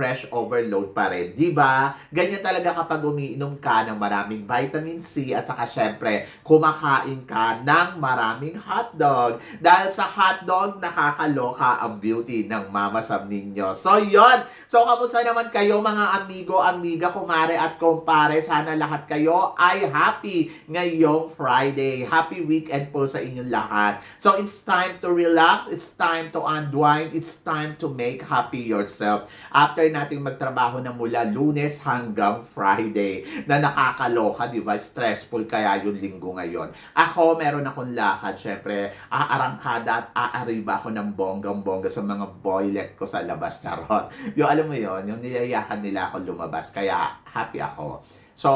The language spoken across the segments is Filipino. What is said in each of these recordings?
fresh overload pa rin. Di ba? Ganyan talaga kapag umiinom ka ng maraming vitamin C at saka syempre, kumakain ka ng maraming hotdog. Dahil sa hotdog, nakakaloka ang beauty ng Mama Sam ninyo. So, yon So, kamusta naman kayo mga amigo, amiga, kumare at kumpare? Sana lahat kayo ay happy ngayong Friday. Happy weekend po sa inyong lahat. So, it's time to relax. It's time to unwind. It's time to make happy yourself. After nating magtrabaho na mula lunes hanggang Friday na nakakaloka, di ba? Stressful kaya yung linggo ngayon. Ako, meron akong lakad. Siyempre, aarangkada at aariba ako ng bonggang-bongga sa mga boylet ko sa labas. Charot. Yung alam mo yon yung niyayakan nila ako lumabas. Kaya happy ako. So,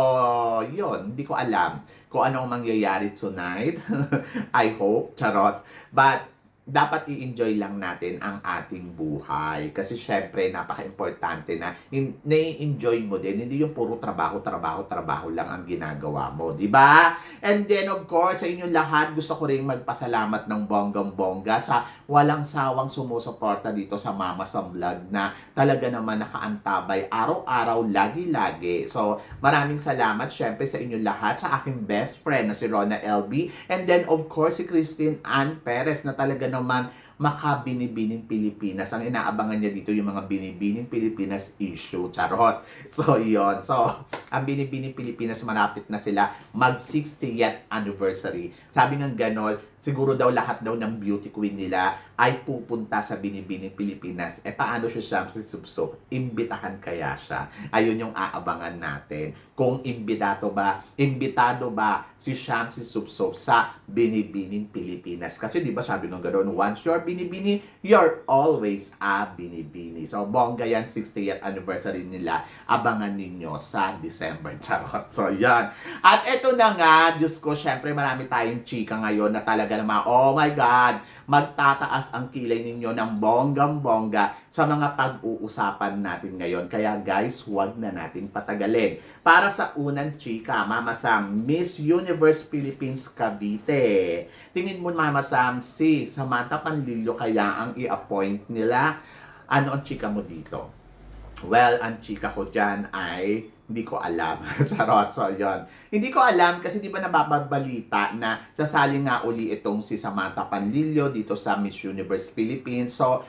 yun, hindi ko alam kung anong mangyayari tonight. I hope, charot. But, dapat i-enjoy lang natin ang ating buhay. Kasi syempre, napaka-importante na in- nai-enjoy mo din. Hindi yung puro trabaho, trabaho, trabaho lang ang ginagawa mo. ba? And then, of course, sa inyong lahat, gusto ko rin magpasalamat ng bonggang-bongga sa walang sawang sumusuporta dito sa Mama Sam Vlog na talaga naman nakaantabay araw-araw, lagi-lagi. So, maraming salamat syempre sa inyong lahat, sa aking best friend na si Rona LB, and then of course si Christine Ann Perez na talaga naman makabinibining Pilipinas. Ang inaabangan niya dito yung mga binibining Pilipinas issue. Charot. So, yon So, ang binibining Pilipinas malapit na sila mag 60th anniversary. Sabi ng ganon, siguro daw lahat daw ng beauty queen nila ay pupunta sa binibining Pilipinas. Eh paano si Subso? Imbitahan kaya siya? Ayun yung aabangan natin. Kung imbitado ba, imbitado ba si Sham si Subso sa binibining Pilipinas? Kasi di ba sabi nung gano'n, once you're binibini, you're always a binibini. So bongga yan, 60th anniversary nila. Abangan ninyo sa December. Charot. So yan. At eto na nga, Diyos ko, syempre marami tayong chika ngayon na talaga naman, oh my God, magtataas ang kilay ninyo ng bonggang-bongga sa mga pag-uusapan natin ngayon. Kaya guys, huwag na nating patagalin. Para sa unang chika, Mama Sam, Miss Universe Philippines Cavite. Tingin mo Mama Sam, si Samantha Panlilio kaya ang i-appoint nila? Ano ang chika mo dito? Well, ang chika ko dyan ay hindi ko alam. Charot. So, yun. Hindi ko alam kasi di ba nababalita na sasali nga uli itong si Samantha Panlilio dito sa Miss Universe Philippines. So,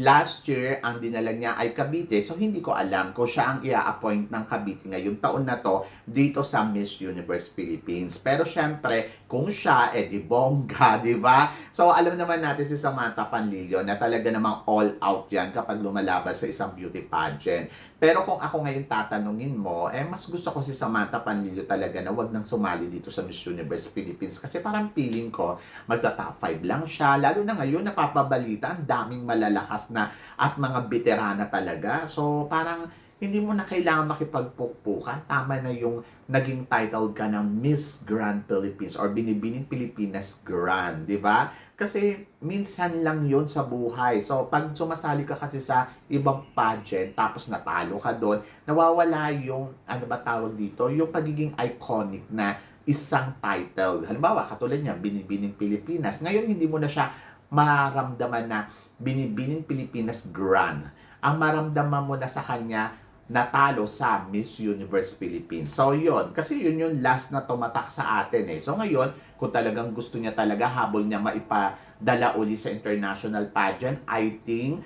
last year, ang dinala niya ay Cavite. So, hindi ko alam kung siya ang i-appoint ng Cavite ngayong taon na to dito sa Miss Universe Philippines. Pero syempre, kung siya, eh di bongga, di ba? So, alam naman natin si Samantha Panlilio na talaga namang all out yan kapag lumalabas sa isang beauty pageant. Pero kung ako ngayon tatanungin mo, eh mas gusto ko si Samantha Panlilio talaga na wag nang sumali dito sa Miss Universe Philippines kasi parang feeling ko magta top 5 lang siya. Lalo na ngayon napapabalita ang daming malalakas na at mga veterana talaga. So parang hindi mo na kailangan makipagpukpukan. Tama na yung naging title ka ng Miss Grand Philippines or Binibining Pilipinas Grand, di ba? Kasi minsan lang yon sa buhay. So, pag sumasali ka kasi sa ibang pageant, tapos natalo ka doon, nawawala yung, ano ba tawag dito, yung pagiging iconic na isang title. Halimbawa, katulad niya, Binibining Pilipinas. Ngayon, hindi mo na siya maramdaman na Binibining Pilipinas Grand. Ang maramdaman mo na sa kanya, natalo sa Miss Universe Philippines. So, yun. Kasi yun yung last na tumatak sa atin eh. So, ngayon, kung talagang gusto niya talaga, habol niya maipadala uli sa international pageant, I think,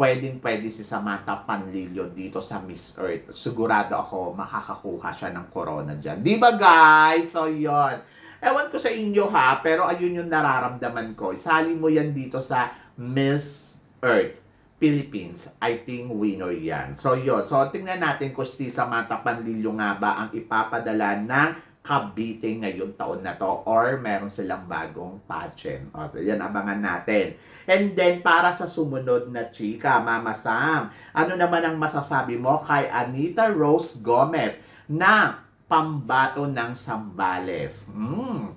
pwedeng pwede si Samantha Panlilio dito sa Miss Earth. Sigurado ako makakakuha siya ng corona dyan. Di ba guys? So, yun. Ewan ko sa inyo ha, pero ayun yung nararamdaman ko. Isali mo yan dito sa Miss Earth. Philippines, I think winner yan. So, yun. So, tingnan natin kung si Samantha Panlilio nga ba ang ipapadala ng Cavite ngayon taon na to or meron silang bagong pageant. O, yan, abangan natin. And then, para sa sumunod na chika, Mama Sam, ano naman ang masasabi mo kay Anita Rose Gomez na pambato ng Sambales? Hmm.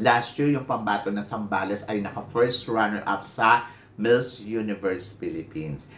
Last year, yung pambato ng Sambales ay naka-first runner-up sa Miss Universe Philippines.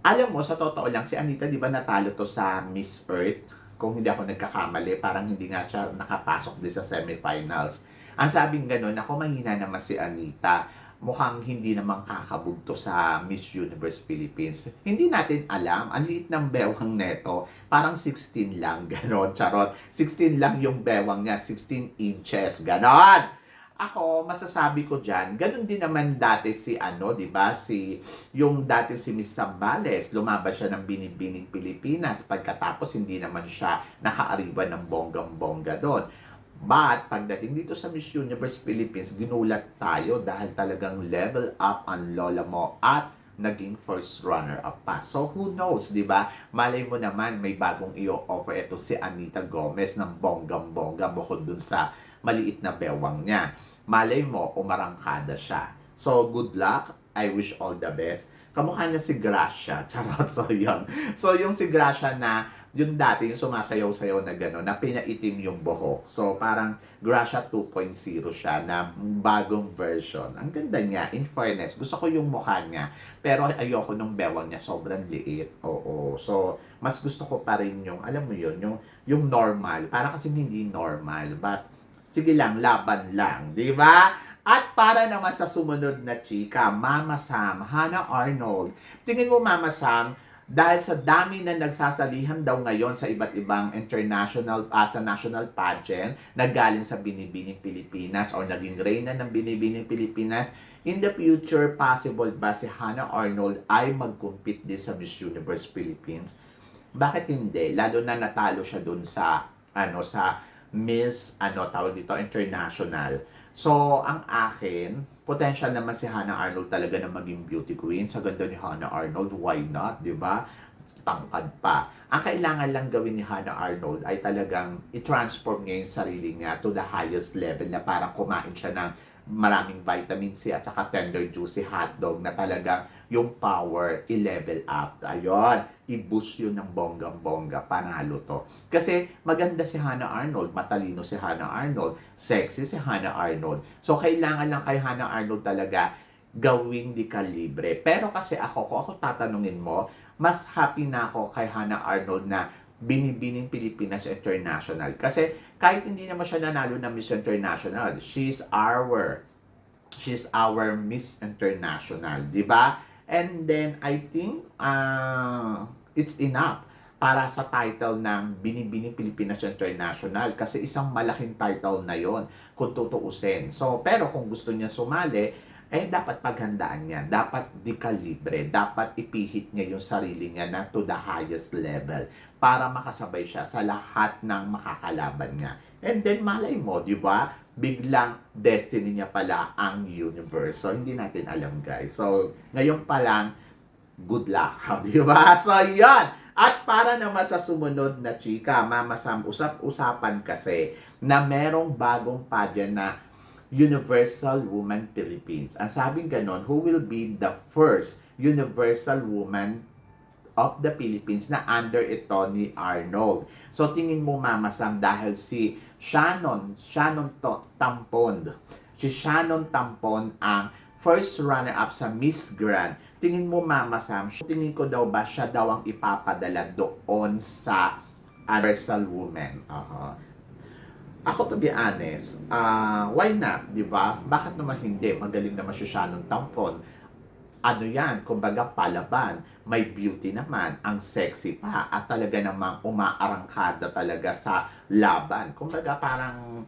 Alam mo, sa totoo lang, si Anita, di ba natalo to sa Miss Earth? Kung hindi ako nagkakamali, parang hindi nga siya nakapasok din sa semifinals. Ang sabing gano'n, ako mahina naman si Anita. Mukhang hindi naman kakabugto sa Miss Universe Philippines. Hindi natin alam. Ang liit ng bewang neto. Parang 16 lang. Ganon. Charot. 16 lang yung bewang niya. 16 inches. Ganon. Ako, masasabi ko dyan, ganun din naman dati si ano, di ba? Si, yung dati si Miss Sambales, lumabas siya ng binibining Pilipinas. Pagkatapos, hindi naman siya nakaariba ng bonggang-bongga doon. But, pagdating dito sa Miss Universe Philippines, ginulat tayo dahil talagang level up ang lola mo at naging first runner-up pa. So, who knows, di ba? Malay mo naman, may bagong i-offer ito si Anita Gomez ng bonggang-bongga bukod dun sa maliit na bewang niya. Malay mo, umarangkada siya. So, good luck. I wish all the best. Kamukha niya si Gracia. Charot, so yun. So, yung si Gracia na, yung dati, yung sumasayaw-sayaw na gano'n, na pinaitim yung buhok. So, parang Gracia 2.0 siya na bagong version. Ang ganda niya, in fairness. Gusto ko yung mukha niya. Pero ayoko nung bewang niya, sobrang liit. Oo. So, mas gusto ko pa rin yung, alam mo yun, yung, yung normal. Para kasi hindi normal. But, sige lang, laban lang. Di ba? At para naman sa sumunod na chika, Mama Sam, Hannah Arnold. Tingin mo, Mama Sam, dahil sa dami na nagsasalihan daw ngayon sa iba't ibang international, uh, sa national pageant na galing sa Binibining Pilipinas or naging reyna ng Binibining Pilipinas, in the future, possible ba si Hannah Arnold ay mag-compete din sa Miss Universe Philippines? Bakit hindi? Lalo na natalo siya dun sa, ano, sa Miss, ano, tawag dito, International. So, ang akin, potential naman si Hannah Arnold talaga na maging beauty queen. Sa ganda ni Hannah Arnold, why not, di ba? Tangkad pa. Ang kailangan lang gawin ni Hannah Arnold ay talagang i-transform niya yung sarili niya to the highest level na parang kumain siya ng maraming vitamin C at saka tender juicy hotdog na talagang yung power i-level up. Ayun, i-boost yun ng bonggang-bongga, panalo to. Kasi maganda si Hannah Arnold, matalino si Hannah Arnold, sexy si Hannah Arnold. So kailangan lang kay Hannah Arnold talaga gawing di kalibre. Pero kasi ako, kung ako tatanungin mo, mas happy na ako kay Hannah Arnold na binibining Pilipinas International. Kasi kahit hindi naman siya nanalo na Miss International, she's our she's our Miss International, di ba? And then I think uh, it's enough para sa title ng Binibining Pilipinas International kasi isang malaking title na yon kung tutuusin. So, pero kung gusto niya sumali, eh dapat paghandaan niya, dapat di kalibre, dapat ipihit niya yung sarili niya na to the highest level para makasabay siya sa lahat ng makakalaban niya. And then malay mo, di ba? Biglang destiny niya pala ang universe. So hindi natin alam guys. So ngayon pa lang, good luck. Di ba? So yan. At para naman sa sumunod na chika, Mama Sam, usap-usapan kasi na merong bagong pageant na Universal Woman Philippines. Ang sabing ganon, who will be the first Universal Woman of the Philippines na under ito ni Arnold. So tingin mo Mama Sam dahil si Shannon, Shannon to, Tampon, si Shannon Tampon ang first runner-up sa Miss Grand. Tingin mo Mama Sam, tingin ko daw ba siya daw ang ipapadala doon sa Universal Woman. Uh-huh. Ako to be honest, uh, why not, di ba? Bakit naman hindi? Magaling naman si Shannon Tampon ano yan, kumbaga palaban, may beauty naman, ang sexy pa, at talaga namang umaarangkada talaga sa laban. Kumbaga parang,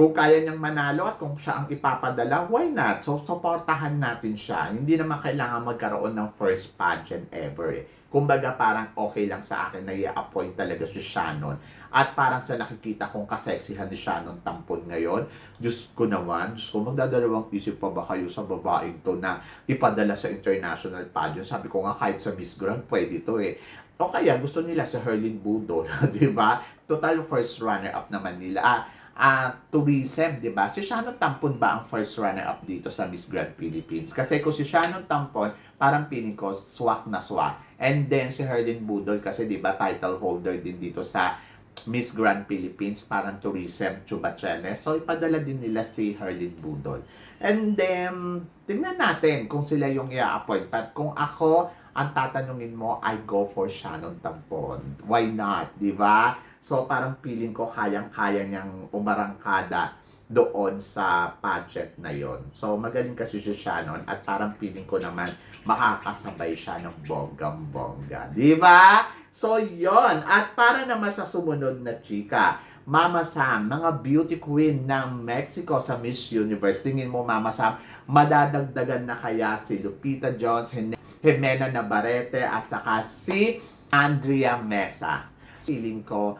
kung kaya niyang manalo at kung siya ang ipapadala, why not? So, supportahan natin siya. Hindi naman kailangan magkaroon ng first pageant ever eh. Kumbaga parang okay lang sa akin na i-appoint talaga si Shannon. At parang sa nakikita kong kaseksihan ni Shannon Tampon ngayon, Diyos ko naman, Diyos ko, magdadalawang isip pa ba kayo sa babaeng to na ipadala sa international pageant? Sabi ko nga kahit sa Miss Grand, pwede to eh. O kaya gusto nila si Herlin Budol, di ba? Total first runner-up naman nila. Ah, ah, tourism, di ba? Si Shannon Tampon ba ang first runner-up dito sa Miss Grand Philippines? Kasi kung si Shannon Tampon, parang piling ko swak na swak. And then si Herlin Budol kasi di ba title holder din dito sa Miss Grand Philippines, parang tourism, Chubachene. So, ipadala din nila si Herlin Budol. And then, tingnan natin kung sila yung i-appoint. But kung ako, ang tatanungin mo, I go for Shannon Tampon. Why not? Di ba? So, parang feeling ko kayang-kaya niyang umarangkada doon sa pageant na yon. So, magaling kasi si Shannon at parang feeling ko naman makakasabay siya ng bonggang-bongga. Di ba? So, yon. At para naman sa sumunod na chika, Mama Sam, mga beauty queen ng Mexico sa Miss Universe. Tingin mo, Mama Sam, madadagdagan na kaya si Lupita Jones, Jime- Jimena Navarrete, at saka si Andrea Mesa. Feeling ko,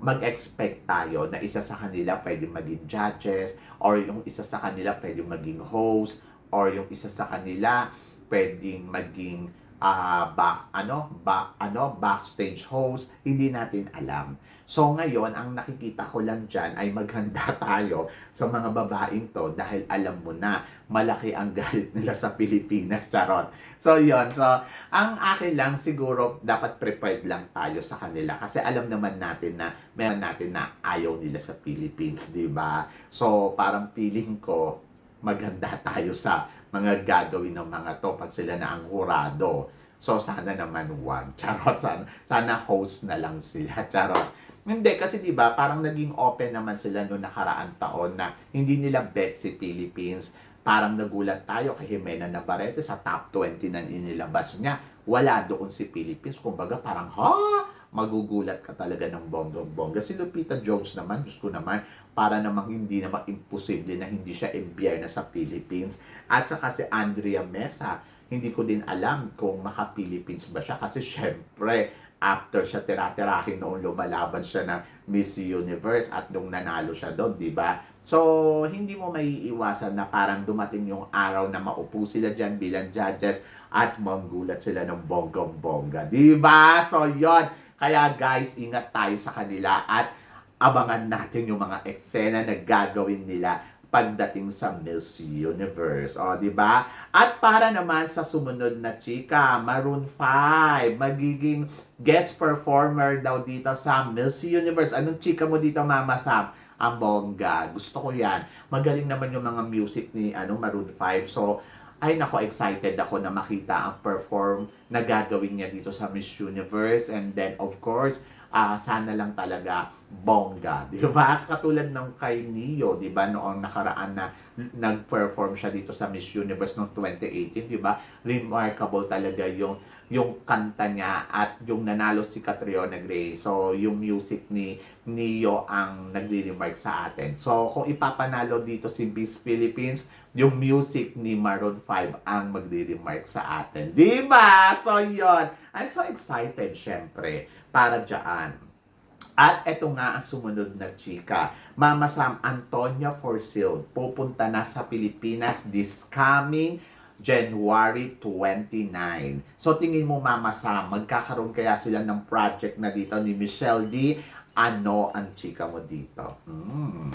mag-expect tayo na isa sa kanila pwede maging judges, or yung isa sa kanila pwede maging host, or yung isa sa kanila pwedeng maging ah back ano back ano backstage host hindi natin alam. So ngayon ang nakikita ko lang diyan ay maghanda tayo sa mga babaeng to dahil alam mo na malaki ang galit nila sa Pilipinas charot. So yon so ang akin lang siguro dapat prepared lang tayo sa kanila. Kasi alam naman natin na meron natin na ayaw nila sa Philippines di ba? So parang feeling ko maghanda tayo sa mga gagawin ng mga to pag sila na ang hurado. So, sana naman wag. Charot, sana, sana host na lang sila. Charot. Hindi, kasi di ba parang naging open naman sila noong nakaraan taon na hindi nila bet si Philippines. Parang nagulat tayo kay Jimena Navarrete sa top 20 na inilabas niya. Wala doon si Philippines. Kumbaga parang, ha? Magugulat ka talaga ng bonggang-bongga. Si Lupita Jones naman, gusto ko naman, para namang hindi naman imposible na hindi siya na sa Philippines. At saka si Andrea Mesa, hindi ko din alam kung maka-Philippines ba siya kasi syempre after siya tira-tirahin noong lumalaban siya ng Miss Universe at nung nanalo siya doon, di ba? So, hindi mo maiiwasan na parang dumating yung araw na maupo sila dyan bilang judges at manggulat sila ng bonggong-bongga. Di ba? So, yon Kaya guys, ingat tayo sa kanila at abangan natin yung mga eksena na gagawin nila pagdating sa Miss Universe. O, di ba? At para naman sa sumunod na chika, Maroon 5, magiging guest performer daw dito sa Miss Universe. Anong chika mo dito, Mama Sam? Ang bongga. Gusto ko yan. Magaling naman yung mga music ni ano Maroon 5. So, ay nako, excited ako na makita ang perform na gagawin niya dito sa Miss Universe. And then, of course, ah sana lang talaga bongga. Di ba? Katulad ng kay Neo, di ba? Noong nakaraan na nag-perform siya dito sa Miss Universe noong 2018, di ba? Remarkable talaga yung yung kanta niya at yung nanalo si Catriona Gray. So, yung music ni Neo ang nagre-remark sa atin. So, kung ipapanalo dito si Miss Philippines, yung music ni Maroon 5 ang magre-remark sa atin. Di ba? So, yon I'm so excited, syempre, para dyan. At eto nga ang sumunod na chika. Mama Sam Antonia Forsyth pupunta na sa Pilipinas this coming January 29. So tingin mo Mama Sam, magkakaroon kaya sila ng project na dito ni Michelle D. Ano ang chika mo dito? Hmm.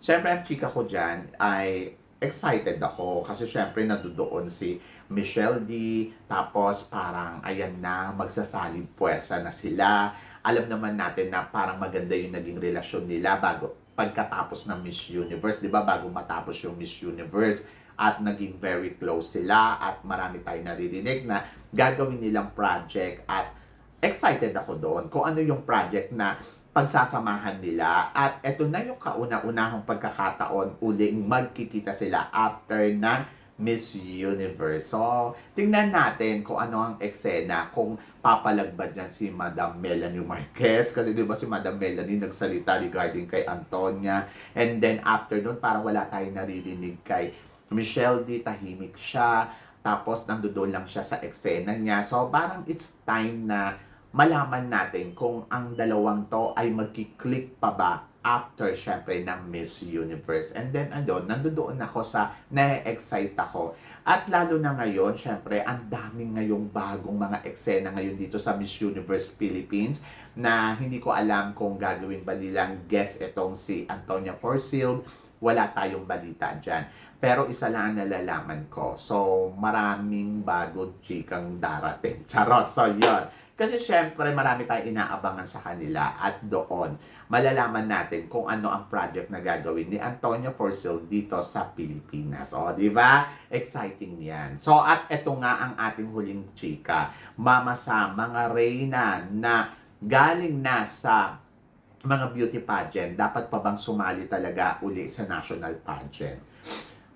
Siyempre ang chika ko dyan ay excited ako kasi syempre nandoon si Michelle D. Tapos parang ayan na, magsasaling puwersa na sila. Alam naman natin na parang maganda yung naging relasyon nila bago pagkatapos ng Miss Universe, 'di ba? Bago matapos yung Miss Universe at naging very close sila at marami tayong naririnig na gagawin nilang project at excited ako doon kung ano yung project na pagsasamahan nila at eto na yung kauna-unahang pagkakataon uling magkikita sila after ng Miss Universe. So, tingnan natin kung ano ang eksena, kung papalagbad dyan si Madam Melanie Marquez. Kasi di ba si Madam Melanie nagsalita regarding kay Antonia. And then after nun, parang wala tayong naririnig kay Michelle D. Tahimik siya. Tapos nandoon lang siya sa eksena niya. So, parang it's time na malaman natin kung ang dalawang to ay magkiklik pa ba after syempre ng Miss Universe. And then ano, nandoon ako sa na-excite ako. At lalo na ngayon, syempre, ang daming ngayong bagong mga eksena ngayon dito sa Miss Universe Philippines na hindi ko alam kung gagawin ba nilang guest itong si Antonia Forsyth. Wala tayong balita dyan. Pero isa lang ang nalalaman ko. So, maraming bagong chikang darating. Charot. So, yun. Kasi syempre, marami tayong inaabangan sa kanila at doon, malalaman natin kung ano ang project na gagawin ni Antonio Forsyth dito sa Pilipinas. O, di ba? Exciting yan. So, at ito nga ang ating huling chika. Mama sa mga reyna na galing na sa mga beauty pageant, dapat pa bang sumali talaga uli sa national pageant?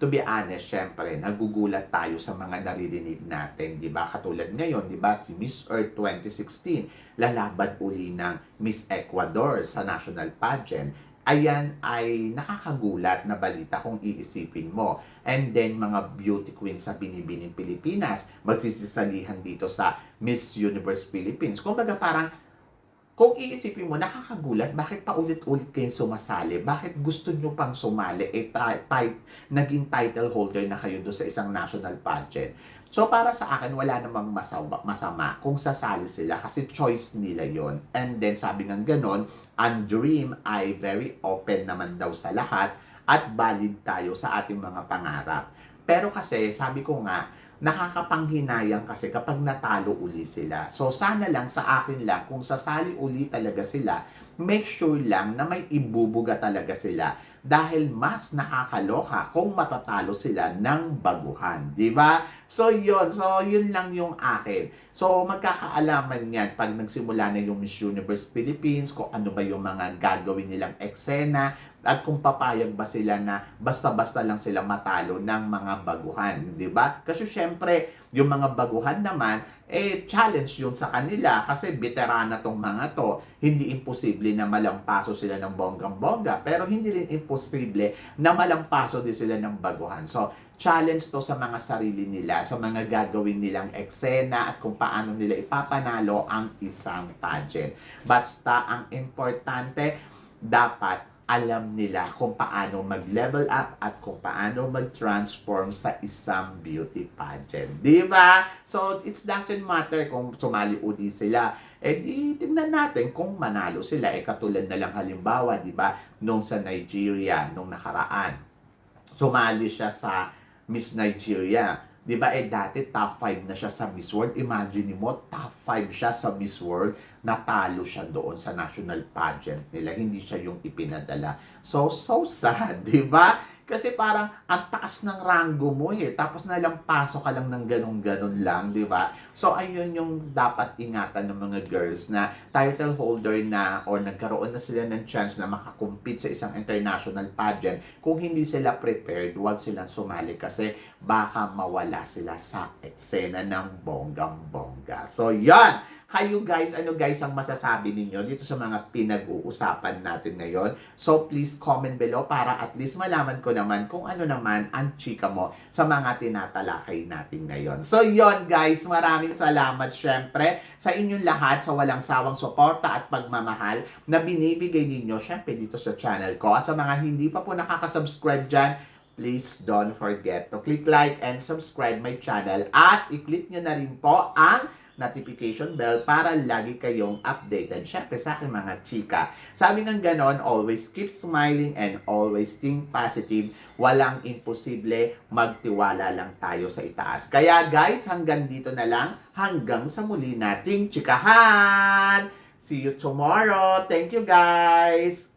to be honest, syempre, nagugulat tayo sa mga naririnig natin, di ba? Katulad ngayon, di ba, si Miss Earth 2016, lalaban uli ng Miss Ecuador sa national pageant. Ayan ay nakakagulat na balita kung iisipin mo. And then, mga beauty queens sa Binibining Pilipinas, magsisisalihan dito sa Miss Universe Philippines. Kumbaga parang kung iisipin mo, nakakagulat, bakit paulit-ulit kayong sumasali? Bakit gusto nyo pang sumali? Eh, ti- ti- naging title holder na kayo doon sa isang national pageant. So, para sa akin, wala namang masama, masama kung sasali sila kasi choice nila yon And then, sabi ng ganon, ang dream ay very open naman daw sa lahat at valid tayo sa ating mga pangarap. Pero kasi, sabi ko nga, nakakapanghinayang kasi kapag natalo uli sila. So sana lang sa akin lang, kung sasali uli talaga sila, make sure lang na may ibubuga talaga sila dahil mas nakakaloka kung matatalo sila ng baguhan, di ba? So yun, so yun lang yung akin. So magkakaalaman yan pag nagsimula na yung Miss Universe Philippines, kung ano ba yung mga gagawin nilang eksena, at kung papayag ba sila na basta-basta lang sila matalo ng mga baguhan, di ba? Kasi syempre, yung mga baguhan naman, eh, challenge yun sa kanila kasi veterana tong mga to. Hindi imposible na malampaso sila ng bonggang-bongga, pero hindi rin imposible na malampaso din sila ng baguhan. So, challenge to sa mga sarili nila, sa mga gagawin nilang eksena at kung paano nila ipapanalo ang isang pageant. Basta ang importante, dapat alam nila kung paano mag-level up at kung paano mag-transform sa isang beauty pageant. Di ba? So, it doesn't matter kung sumali uli sila. Eh di, tingnan natin kung manalo sila. Eh katulad na lang halimbawa, di ba, nung sa Nigeria, nung nakaraan. Sumali siya sa Miss Nigeria. Di ba, eh dati top 5 na siya sa Miss World. Imagine mo, top 5 siya sa Miss World natalo siya doon sa national pageant nila. Hindi siya yung ipinadala. So, so sad, di ba? Kasi parang ang taas ng rango mo eh. Tapos nalampaso ka lang ng ganun-ganun lang, di ba? So, ayun yung dapat ingatan ng mga girls na title holder na or nagkaroon na sila ng chance na makakompete sa isang international pageant. Kung hindi sila prepared, huwag silang sumali kasi baka mawala sila sa eksena ng bonggang-bongga. So, yan! Kayo guys, ano guys ang masasabi ninyo dito sa mga pinag-uusapan natin ngayon? So please comment below para at least malaman ko naman kung ano naman ang chika mo sa mga tinatalakay natin ngayon. So yon guys, maraming salamat syempre sa inyong lahat sa walang sawang suporta at pagmamahal na binibigay ninyo syempre dito sa channel ko. At sa mga hindi pa po nakaka-subscribe dyan, please don't forget to click like and subscribe my channel at i-click nyo na rin po ang notification bell para lagi kayong updated. Syempre sa aking mga chika. Sabi ng ganon, always keep smiling and always think positive. Walang imposible, magtiwala lang tayo sa itaas. Kaya guys, hanggang dito na lang. Hanggang sa muli nating chikahan! See you tomorrow. Thank you guys!